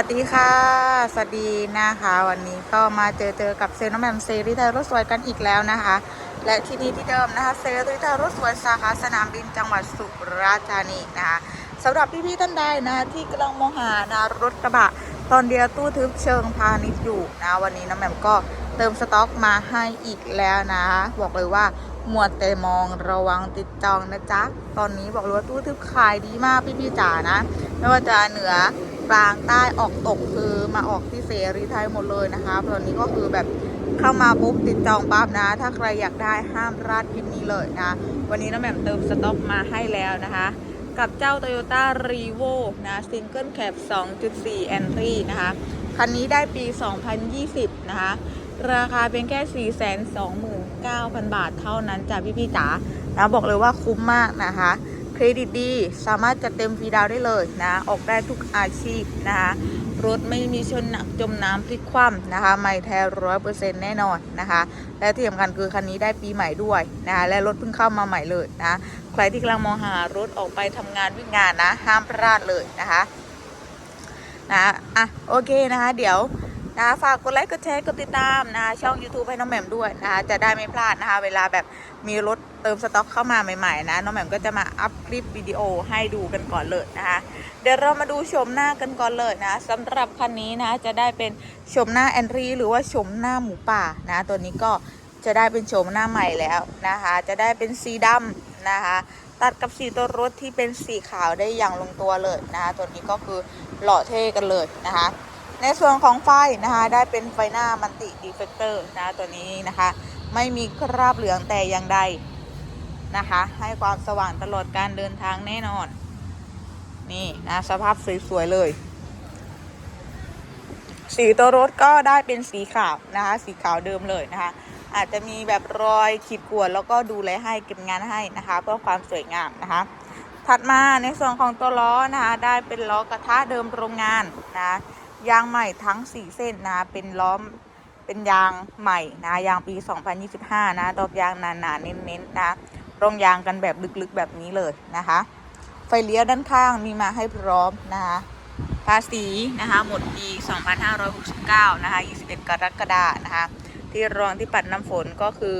วัสดีค่ะ สวัสดีนะคะ วันนี้ก็มาเจอเจอกับเซลล์น้ำมันเซรีไทยรถสวยกันอีกแล้วนะคะ และที่นี่ที่เดิมนะคะ เซลล์รีไทยรถสวยสาขาสนามบินจังหวัดสุราษฎร์ธานีนะคะสำหรับพี่ๆท่านใดนะที่กำลังมองหานะรถกระบะ ตอนเดียวตู้ทึบเชิงพาณิชย์อยู่นะวันนี้น้ำแหม่มก็เติมสต็อกมาให้อีกแล้วนะ บอกเลยว่าหมวดแต่มองระวังติดจองนะจ๊ะตอนนี้บอกเลยว่าตู้ทึบขายดีมากพี่ๆจ๋านะ ไม่ว่าจะเหนือ กลางใต้ออกตกคือมาออกที่เสรีไทยหมดเลยนะคะตอนนี้ก็คือแบบเข้ามาปุ๊บติดจองปั๊บนะ ถ้าใครอยากได้ห้ามพลาดคลิปนี้เลยนะ วันนี้น้องแหม่มเติมสต็อกมาให้แล้วนะคะ กับเจ้า Toyota r e v o นะ Single Cab 2.4 Entry นะคะ คันนี้ได้ปี 2020 นะคะ ราคาเพียงแค่ 429,000 บาทเท่านั้นจ้ะพี่ๆจ๋านะบอกเลยว่าคุ้มมากนะคะ เครดิตดี สามารถจัดเต็มฟรีดาวได้เลยนะ ออกได้ทุกอาชีพนะคะรถไม่มีชนหนักจมน้ำพลิกคว่ำนะคะ ไม่แท้ร้อยเปอร์เซ็นต์แน่นอนนะคะ และที่สำคัญคือคันนี้ได้ปีใหม่ด้วยนะคะ และรถเพิ่งเข้ามาใหม่เลยนะ ใครที่กำลังมองหารถออกไปทำงานวิ่งงานนะ ห้ามพลาดเลยนะคะนะอะโอเคนะคะ เดี๋ยวนะฝากกดไลค์กดแชร์กดติดตามนะคะช่อง YouTube ให้น้องแหม่มด้วยนะคะจะได้ไม่พลาดนะคะ เวลาแบบมีรถ เติมสต็อกเข้ามาใหม่ๆนะน้องแหม่มก็จะมาอัพคลิปวิดีโอให้ดูกันก่อนเลยนะคะ เดี๋ยวเรามาดูชมหน้ากันก่อนเลยนะสำหรับคันนี้นะจะได้เป็นชมหน้าแอนทรีหรือว่าชมหน้าหมูป่านะตัวนี้ก็จะได้เป็นชมหน้าใหม่แล้วนะคะ จะได้เป็นสีดำนะคะ ตัดกับสีตัวรถที่เป็นสีขาวได้อย่างลงตัวเลยนะคะตัวนี้ก็คือหล่อเท่กันเลยนะคะ ในส่วนของไฟนะคะ ได้เป็นไฟหน้ามันติดีเฟกเตอร์นะตัวนี้นะคะ ไม่มีคราบเหลืองแต่อย่างใด นะคะ ให้ความสว่างตลอดการเดินทางแน่นอน นี่นะสภาพสวยๆเลย สีตัวรถก็ได้เป็นสีขาวนะคะ สีขาวเดิมเลยนะคะ อาจจะมีแบบรอยขีดข่วนแล้วก็ดูแลให้เก็บงานให้นะคะ เพื่อความสวยงามนะคะถัดมาในส่วนของตัวล้อนะคะได้เป็นล้อกระทะเดิมโรงงานนะยางใหม่ทั้ง 4 เส้นนะเป็นล้อมเป็นยางใหม่นะยางปี 2025 นะดอกยางหนาๆเน้นๆนะ ร่องยางกันแบบลึกๆแบบนี้เลยนะคะ ไฟเลี้ยวด้านข้างมีมาให้พร้อมนะคะภาษีนะคะหมดปี 2569 นะคะ 21 กรกฎานะคะ ที่รองที่ปัดน้ำฝนก็คือ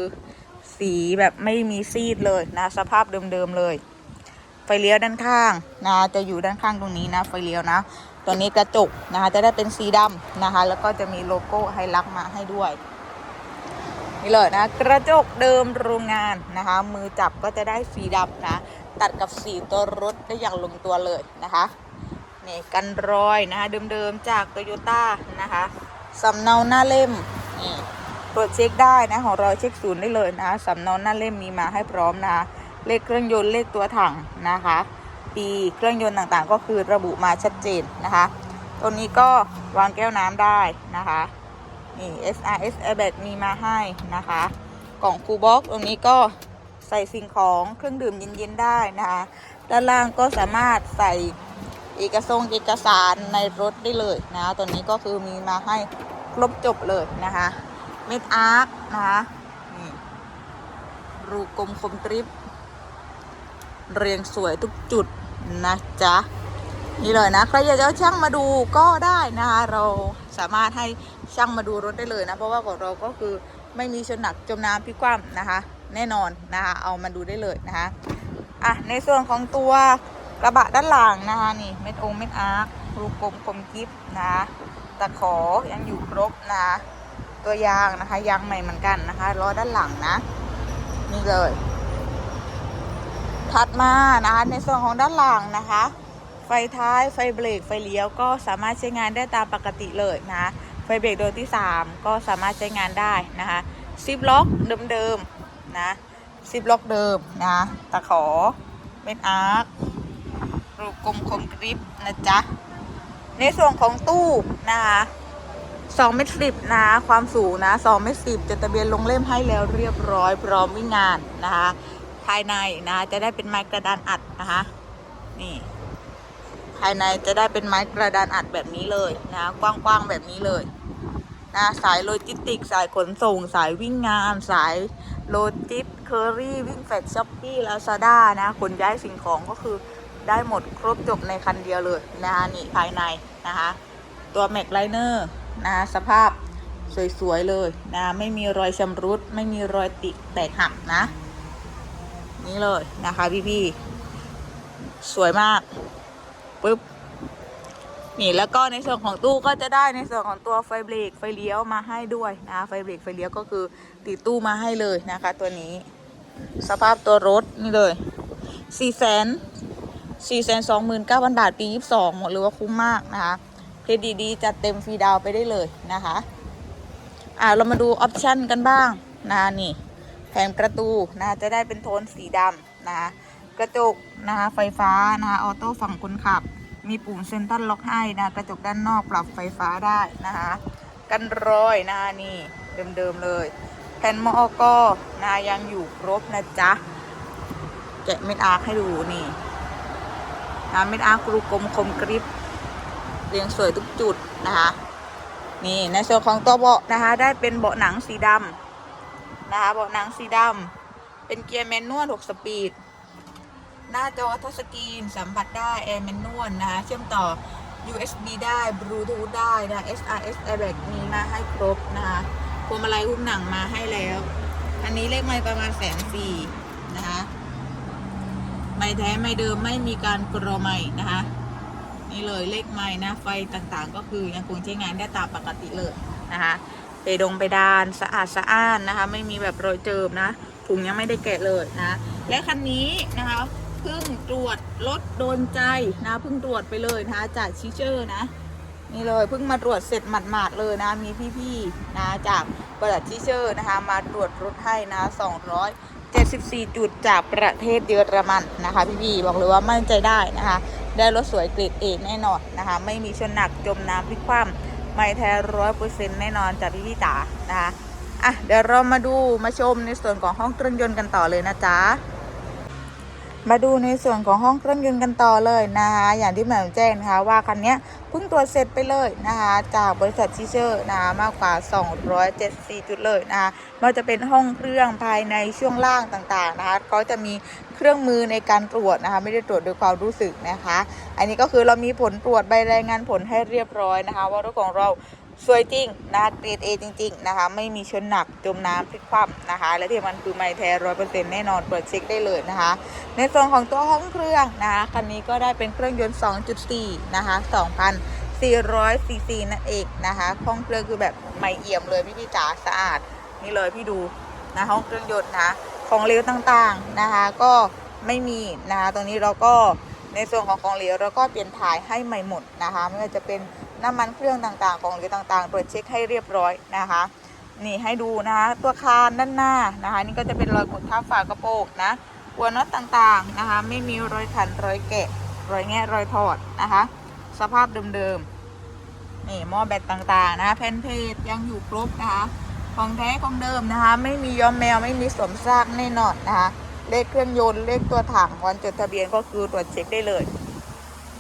สีแบบไม่มีซีดเลยนะสภาพเดิมๆเลย ไฟเลี้ยวด้านข้างนะจะอยู่ด้านข้างตรงนี้นะไฟเลี้ยวนะตัวนี้กระจกนะคะจะได้เป็นสีดำนะคะ แล้วก็จะมีโลโก้ไฮลักมาให้ด้วย นี่เลยนะ กระจกเดิมโรงงานนะคะ มือจับก็จะได้สีดำนะ ตัดกับสีตัวรถได้อย่างลงตัวเลยนะคะนี่กันรอยนะคะเดิมๆจากโตโยต้านะคะสำเนาหน้าเล่มนี่ตรวจเช็คได้นะของเราเช็คศูนย์ได้เลยนะสำเนาหน้าเล่มมีมาให้พร้อมนะคะเลขเครื่องยนต์เลขตัวถังนะคะ ปีเครื่องยนต์ต่างๆ ก็คือระบุมาชัดเจนนะคะ ตัวนี้ก็วางแก้วน้ำได้นะคะ นี่ SRS airbag มีมาให้นะคะ กล่องคูบ็อกตรงนี้ก็ใส่สิ่งของเครื่องดื่มเย็นๆได้นะคะ ด้านล่างก็สามารถใส่เอกสงเอกสารในรถได้เลยนะะตัวนี้ก็คือมีมาให้ครบจบเลยนะคะเม็ดอาร์คนะคะนี่รูกลมคมกริบ เรียงสวยทุกจุดนะจ๊ะ นี่เลยนะ ใครอยากจะช่างมาดูก็ได้นะคะเรา สามารถให้ช่างมาดูรถได้เลยนะ เพราะว่าของเราก็คือไม่มีชนหนักจมน้ำพิกว้ำนะคะ แน่นอนนะคะ เอามาดูได้เลยนะคะอะในส่วนของตัวกระบะด้านหลังนะคะนี่เม็ดองเม็ดอาร์ครูกลมคมกิฟนะคะตะขอยังอยู่ครบนะคะตัวยางนะคะยางใหม่เหมือนกันนะคะล้อด้านหลังนะ นี่เลยถัดมานะคะในส่วนของด้านหลังนะคะ ไฟท้ายไฟเบรกไฟเลี้ยวก็สามารถใช้งานได้ตามปกติเลยนะไฟเบรกโดยที่ 3 ก็สามารถใช้งานได้นะคะซิปล็อกเดิมๆนะซิปล็อกเดิมนะตะขอเม็ดอาร์ครูปกลมคมกริบนะจ๊ะในส่วนของตู้นะคะ2เมตรสิบนะความสูงนะ2เมตรสิบจดทะเบียนลงเล่มให้แล้วเรียบร้อยพร้อมวิ่งงานนะคะภายในนะจะได้เป็นไม้กระดานอัดนะคะนี่ ภายในจะได้เป็นไม้กระดานอัดแบบนี้เลยนะกว้างๆแบบนี้เลยนะสายโลจิสติก สายขนส่ง สายวิ่งงาน สายโลจิสเคอรี่วิ่งแฟดช้อปปี้ลาซาด้านะขนย้ายสิ่งของก็คือได้หมดครบจบในคันเดียวเลยนะคะนี่ภายในนะคะตัวแม็กไลเนอร์นะคะสภาพสวยๆเลยนะไม่มีรอยชำรุด ไม่มีรอยติดแตกหักนะ นี่เลยนะคะพี่ๆสวยมาก ปึ๊บนี่แล้วก็ในส่วนของตู้ก็จะได้ในส่วนของตัวไฟเบรกไฟเลี้ยวมาให้ด้วยนะไฟเบรกไฟเลี้ยวก็คือติดตู้มาให้เลยนะคะ ตัวนี้ สภาพตัวรถนี่เลยสี่แสนสี่แสนสองหมื่นเก้าพันบาท ปียี่สิบสองหมดเลยว่าคุ้มมากนะคะเครดิตดีจัดเต็มฟรีดาวไปได้เลยนะคะอ่าเรามาดูออปชันกันบ้างนะนี่แผงประตูนะจะได้เป็นโทนสีดำนะคะกระจกนะคะไฟฟ้านะคะออโต้ฝั่งคนขับ มีปุ่มเซ็นทรัลล็อกให้นะกระจกด้านนอกปรับไฟฟ้าได้นะคะกันรอยนะคะนี่เดิมๆเลยแผ่นมอกนะยังอยู่ครบนะจ๊ะแกะเม็ดอาร์คให้ดูนี่นะเม็ดอาร์คกรูกลมคมกริบเรียงสวยทุกจุดนะคะนี่ในส่วนของตัวเบาะนะคะได้เป็นเบาะหนังสีดำนะคะเบาะหนังสีดำเป็นเกียร์แมนนวล6สปีด หน้าจอทัชสกรีนสัมผัสได้แอร์แมนนวลนะคะเชื่อมต่อ USB ได้บลูทูธได้นะ SRS Airbag มีมาให้ครบนะคะพวงมาลัยหุ้มหนังมาให้แล้วอันนี้เลขไม่ประมาณแสนสี่นะคะไม่แท้ไม่เดิมไม่มีการกรอไม่นะคะนี่เลยเลขไม้นะไฟต่างๆ ก็คือยังคงใช้งานได้ตามปกติเลยนะคะไปดงไปดานสะอาดสะอ้านนะคะ ไม่มีแบบรอยเจิมนะถุงยังไม่ได้แกะเลยนะ และคันนี้นะคะ พิ่งตรวจรถโดนใจนะเพิ่งตรวจไปเลยนะจากชิเชอร์นะนี่เลยเพิ่งมาตรวจเสร็จหมาดๆเลยนะมีพี่ๆนะจากบริษัทชิเชอร์นะคะ มาตรวจรถให้นะ 274 จุดจากประเทศเยอรมันนะคะ พี่ๆบอกเลยว่ามั่นใจได้นะคะ ได้รถสวยกรีดเอแน่นอนนะคะ ไม่มีชนหนักจมน้ำพลิกคว่ำไม่แท้ร้อยเปอร์เซ็นต์แน่นอนจากพี่ๆจ๋านะคะอะเดี๋ยวเรามาดูมาชมในส่วนของห้องเครื่องยนต์กันต่อเลยนะจ๊ะ มาดูในส่วนของห้องเครื่องยนต์กันต่อเลยนะคะ อย่างที่แหม่มแจ้งนะคะว่าคันนี้เพิ่งตรวจเสร็จไปเลยนะคะจากบริษัทชิเชอร์นะคะมากกว่า 274 จุดเลยนะคะม่ว่าจะเป็นห้องเครื่องภายในช่วงล่างต่างๆนะคะเขาจะมีเครื่องมือในการตรวจนะคะ ไม่ได้ตรวจโดยความรู้สึกนะคะ อันนี้ก็คือเรามีผลตรวจใบรายงานผลให้เรียบร้อยนะคะ ว่ารถของเรา สวยจริงนะคะเกรดเอจริง ๆ นะคะ ไม่มีชนหนักจมน้ำพลิกคว่ำนะคะ และที่มันคือไม่แท้ร้อยเปอร์เซ็นต์แน่นอนเปิดเช็คได้เลยนะคะ ในส่วนของตัวห้องเครื่องนะคะคันนี้ก็ได้เป็นเครื่องยนต์ 2.4 นะคะ2,400ซีซีนั่นเองนะคะห้องเครื่องคือแบบใหม่เอี่ยมเลยพี่พี่ๆจ๋าสะอาด นี่เลยพี่ดูนะห้องเครื่องยนต์นะของเหลวต่างๆนะคะ ก็ไม่มีนะคะตรงนี้เราก็ในส่วนของของเหลวเราก็เปลี่ยนถ่ายให้ใหม่หมดนะคะไม่ว่าจะเป็น น้ำมันเครื่องต่างๆ ของเหลวต่างๆ ตรวจเช็คให้เรียบร้อยนะคะ นี่ให้ดูนะคะตัวคานด้านหน้านะคะ นี่ก็จะเป็นรอยกดทับฝากระโปรงนะหัวน็อตต่างๆนะคะ ไม่มีรอยขันรอยแกะ รอยแงะรอยถอดนะคะ สภาพเดิมๆนี่หม้อแบตต่างๆนะคะแผ่นเพจยังอยู่ครบนะคะของแท้ของเดิมนะคะ ไม่มีย้อมแมวไม่มีสวมซากแน่นอนนะคะเลขเครื่องยนต์เลขตัวถังวันจดทะเบียนก็คือตรวจเช็คได้เลย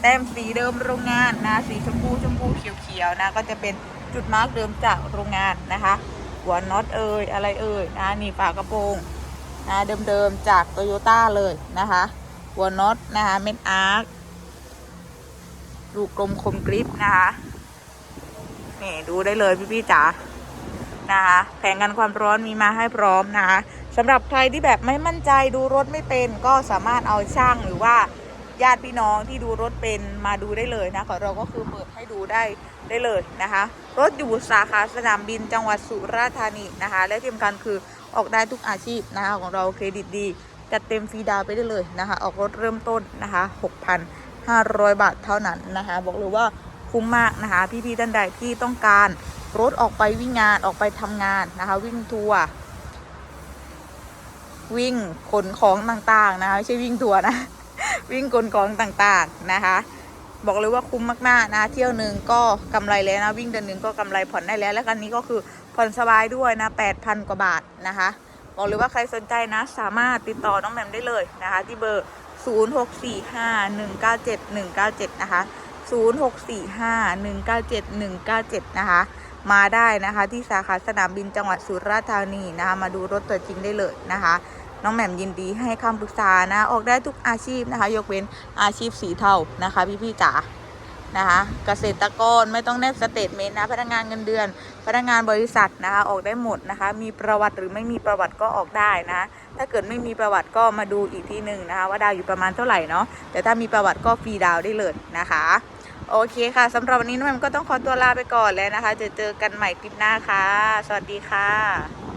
แต้มสีเดิมโรงงานนะสีชมพูชมพูเขียวๆนะก็จะเป็นจุดมาร์กเดิมจากโรงงานนะคะ หัวน็อตเอ่ยอะไรเอ่ยนะนี่ฝากระโปรงนะเดิมๆจากโตโยต้าเลยนะคะ หัวน็อตนะคะเม็ดอาร์คลูกกลมคมกริปนะคะนี่ดูได้เลยพี่ๆจ๋านะคะแผงกันความร้อนมีมาให้พร้อมนะคะสำหรับใครที่แบบไม่มั่นใจดูรถไม่เป็นก็สามารถเอาช่างหรือว่า ญาติพี่น้องที่ดูรถเป็นมาดูได้เลยนะของเราก็คือเปิดให้ดูได้ได้เลยนะคะ รถอยู่สาขาสนามบินจังหวัดสุราษฎร์ธานีนะคะ และที่สำคัญคือออกได้ทุกอาชีพนะคะของเราเครดิตดีจัดเต็มฟรีดาวไปได้เลยนะคะ ออกรถเริ่มต้นนะคะ 6,500 บาทเท่านั้นนะคะ บอกเลยว่าคุ้มมากนะคะ พี่ๆท่านใดที่ต้องการรถออกไปวิ่งงานออกไปทำงานนะคะ วิ่งทัวร์วิ่งขนของต่างๆนะคะไม่ใช่วิ่งทัวร์นะ วิ่งขนของต่างๆนะคะ บอกเลยว่าคุ้มมากๆนะ เที่ยวหนึ่งก็กำไรแล้วนะ วิ่งเดือนหนึ่งก็กำไรผ่อนได้แล้ว และคันนี้ก็คือผ่อนสบายด้วยนะ8,000กว่าบาทนะคะ บอกเลยว่าใครสนใจนะ สามารถติดต่อน้องแหม่มได้เลยนะคะ ที่เบอร์ 0645197197 นะคะ 0645197197 นะคะมาได้นะคะที่สาขาสนามบินจังหวัดสุราษฎร์ธานีนะคะมาดูรถตัวจริงได้เลยนะคะ น้องแหม่มยินดีให้คำปรึกษานะ ออกได้ทุกอาชีพนะคะ ยกเว้นอาชีพสีเทานะคะ พี่ๆจ๋านะคะเกษตรกรไม่ต้องแนบสเตทเมนต์นะพนักงานเงินเดือน พนักงานบริษัทนะคะออกได้หมดนะคะ มีประวัติหรือไม่มีประวัติก็ออกได้นะ ถ้าเกิดไม่มีประวัติก็มาดูอีกทีหนึ่งนะคะ ว่าดาวอยู่ประมาณเท่าไหร่เนาะแต่ถ้ามีประวัติก็ฟรีดาวได้เลยนะคะโอเคค่ะสำหรับวันนี้น้องแมมก็ต้องขอตัวลาไปก่อนแล้วนะคะจะเจอกันใหม่คลิปหน้าค่ะ สวัสดีค่ะ